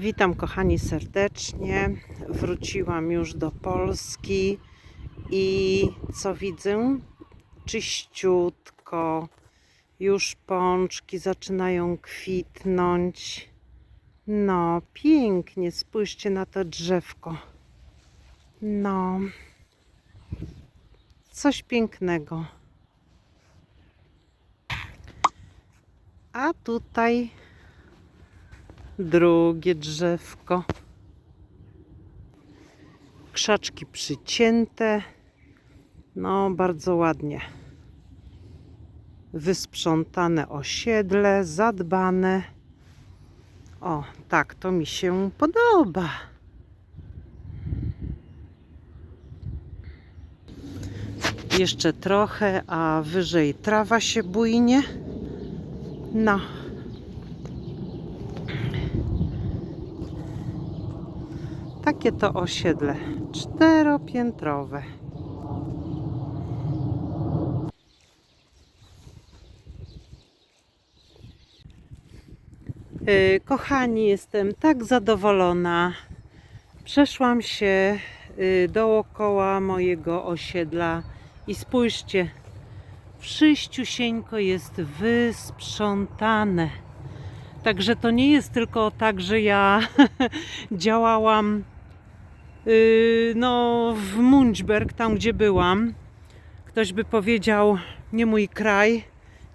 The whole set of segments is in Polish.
Witam kochani serdecznie. Wróciłam już do Polski i co widzę? Czyściutko. Już pączki zaczynają kwitnąć. No, pięknie. Spójrzcie na to drzewko. No, coś pięknego. A tutaj drugie drzewko. Krzaczki przycięte. No, bardzo ładnie. Wysprzątane osiedle, zadbane. O, tak, to mi się podoba. Jeszcze trochę, a wyżej trawa się bujnie. No. Takie to osiedle. Czteropiętrowe. Yy, Kochani, jestem tak zadowolona. Przeszłam się yy, dookoła mojego osiedla i spójrzcie, wszyściusieńko jest wysprzątane. Także to nie jest tylko tak, że ja działałam no, w Munchberg, tam gdzie byłam. Ktoś by powiedział, nie mój kraj,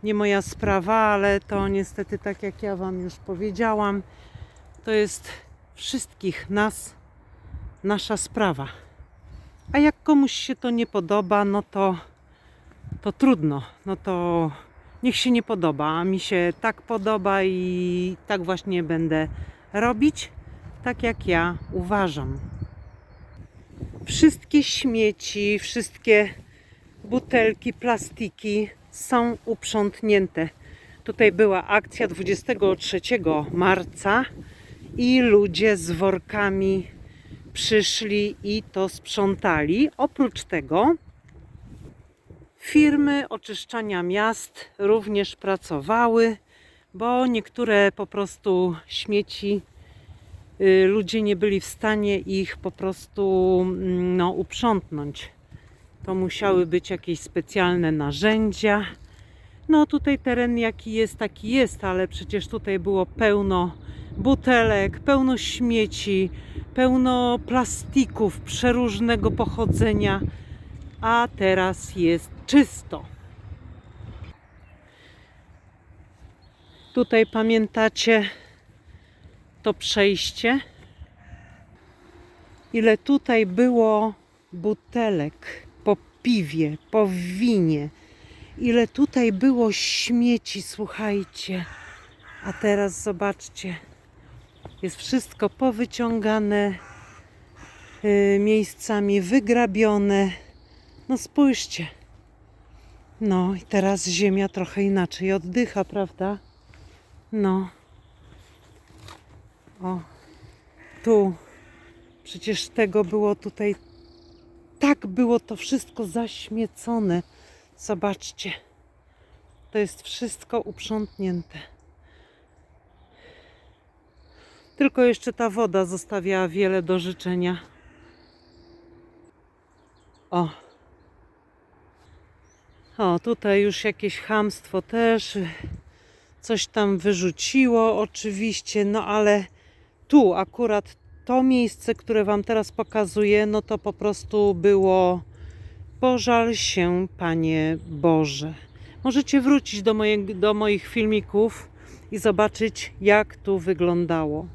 nie moja sprawa, ale to niestety, tak jak ja Wam już powiedziałam, to jest wszystkich nas nasza sprawa. A jak komuś się to nie podoba, no to, to trudno. No to niech się nie podoba. A mi się tak podoba i tak właśnie będę robić, tak jak ja uważam. Wszystkie śmieci, wszystkie butelki, plastiki są uprzątnięte. Tutaj była akcja 23 marca i ludzie z workami przyszli i to sprzątali. Oprócz tego firmy oczyszczania miast również pracowały, bo niektóre po prostu śmieci ludzie nie byli w stanie ich po prostu mm, no, uprzątnąć. To musiały być jakieś specjalne narzędzia. No tutaj teren jaki jest, taki jest, ale przecież tutaj było pełno butelek, pełno śmieci, pełno plastików przeróżnego pochodzenia, a teraz jest czysto. Tutaj pamiętacie to przejście? Ile tutaj było butelek po piwie, po winie. Ile tutaj było śmieci, słuchajcie. A teraz zobaczcie. Jest wszystko powyciągane, yy, miejscami wygrabione. No spójrzcie. No i teraz ziemia trochę inaczej oddycha, prawda? No. O. Tu. Przecież tego było tutaj. Tak było to wszystko zaśmiecone. Zobaczcie. To jest wszystko uprzątnięte. Tylko jeszcze ta woda zostawiała wiele do życzenia. O. O, tutaj już jakieś chamstwo też. Coś tam wyrzuciło, oczywiście, no ale tu akurat to miejsce, które Wam teraz pokazuję, no to po prostu było pożal się, Panie Boże. Możecie wrócić do, moje, do moich filmików i zobaczyć, jak tu wyglądało.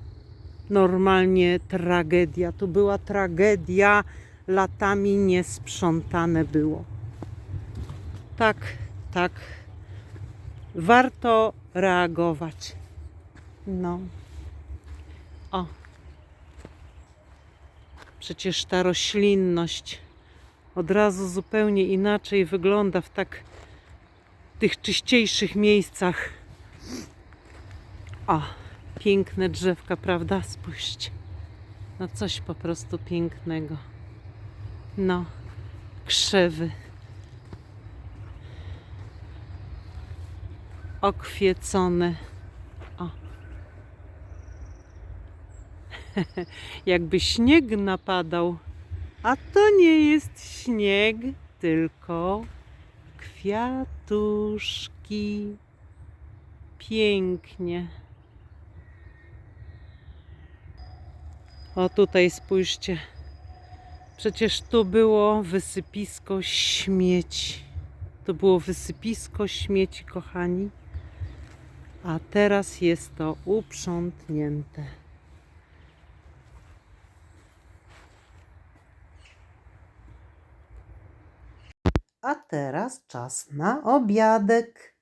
Normalnie tragedia. Tu była tragedia, latami niesprzątane było. Tak, tak. Warto reagować. No. O. Przecież ta roślinność od razu zupełnie inaczej wygląda w tak tych czyściejszych miejscach. O, piękne drzewka, prawda? Spójrzcie. No coś po prostu pięknego. No, krzewy. Okwiecone. Jakby śnieg napadał. A to nie jest śnieg, tylko kwiatuszki. Pięknie. O tutaj spójrzcie. Przecież tu było wysypisko śmieci. To było wysypisko śmieci, kochani. A teraz jest to uprzątnięte. A teraz czas na obiadek.